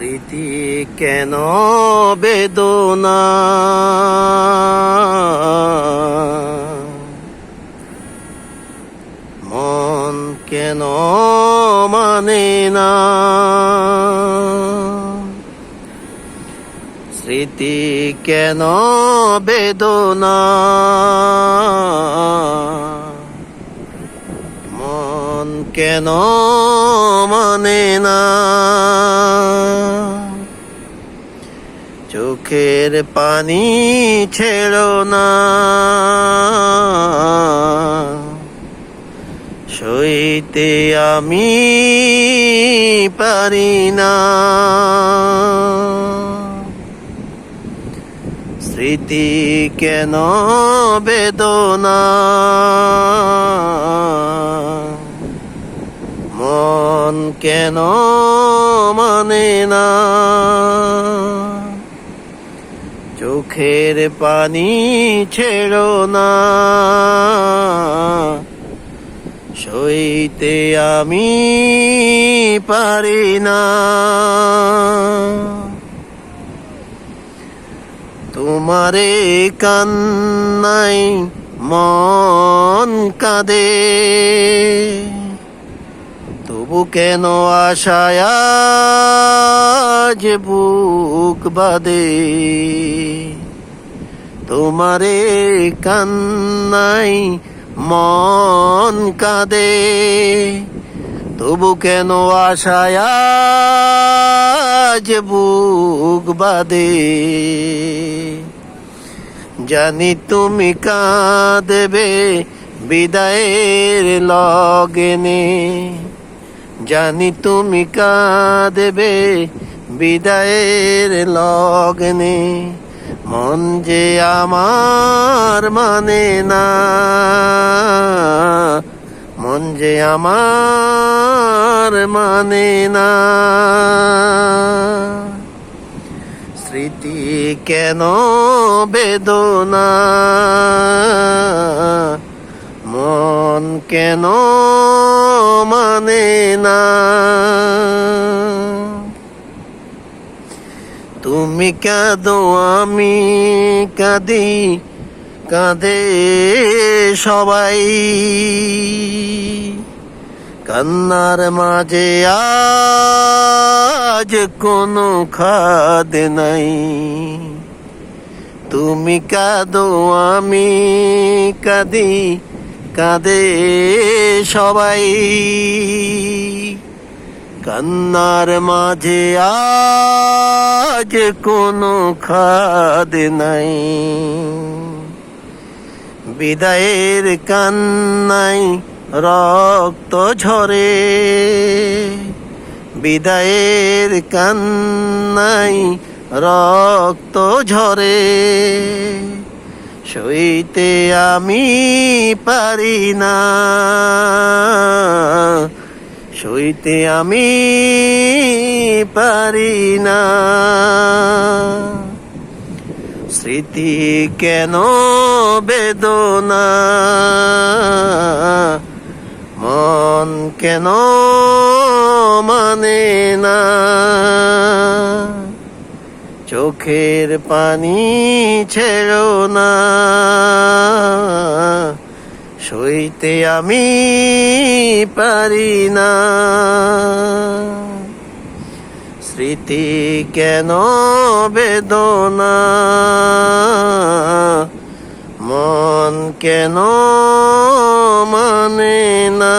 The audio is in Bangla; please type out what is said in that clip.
স্মৃতি কেন বেদনা? মন কেন মানে না? স্মৃতি কেন বেদনা? মন কেন চোখের পানি ছেড়ো না। সইতে আমি পারি না। স্মৃতি কেন বেদনা? মন কেন মানে না? চোখের পানি ছেড়ো না। সইতে আমি পারি না। তোমারে কান্নাই মন কাঁদে। তবু কেন আশায় আজ বুক বাদে তোমারে কান্নাই মন কাঁদে। তবু কেন আশায় আজ বুক বাদে জানি তুমি কাঁদবে বিদায়ের লগেনে। জানি তুমি কাঁদবে বিদায়ের লগ্নে। মন যে আমার মানে না। মন যে আমার মানে না। স্মৃতি কেন বেদনা? মন কেন মানে না? তুমি কাঁদো, আমি কাঁদি, কাঁদে সবাই। কান্নার মাঝে আজ কোনো খাদ নাই। তুমি কাঁদো, আমি কাঁদি, কাঁদে সবাই। কান্নার মাঝে আজ কোনো খাদ নাই। বিদায়ের কান্নাই রক্ত ঝরে। বিদায়ের কান্নাই রক্ত ঝরে। সইতে আমি পারি না। সইতে আমি পারি না। স্মৃতি কেন বেদনা? মন কেন মানে না? চোখের পানি ছেড়ো না। সইতে আমি পারি না। স্মৃতি কেন বেদনা? মন কেন মানে না?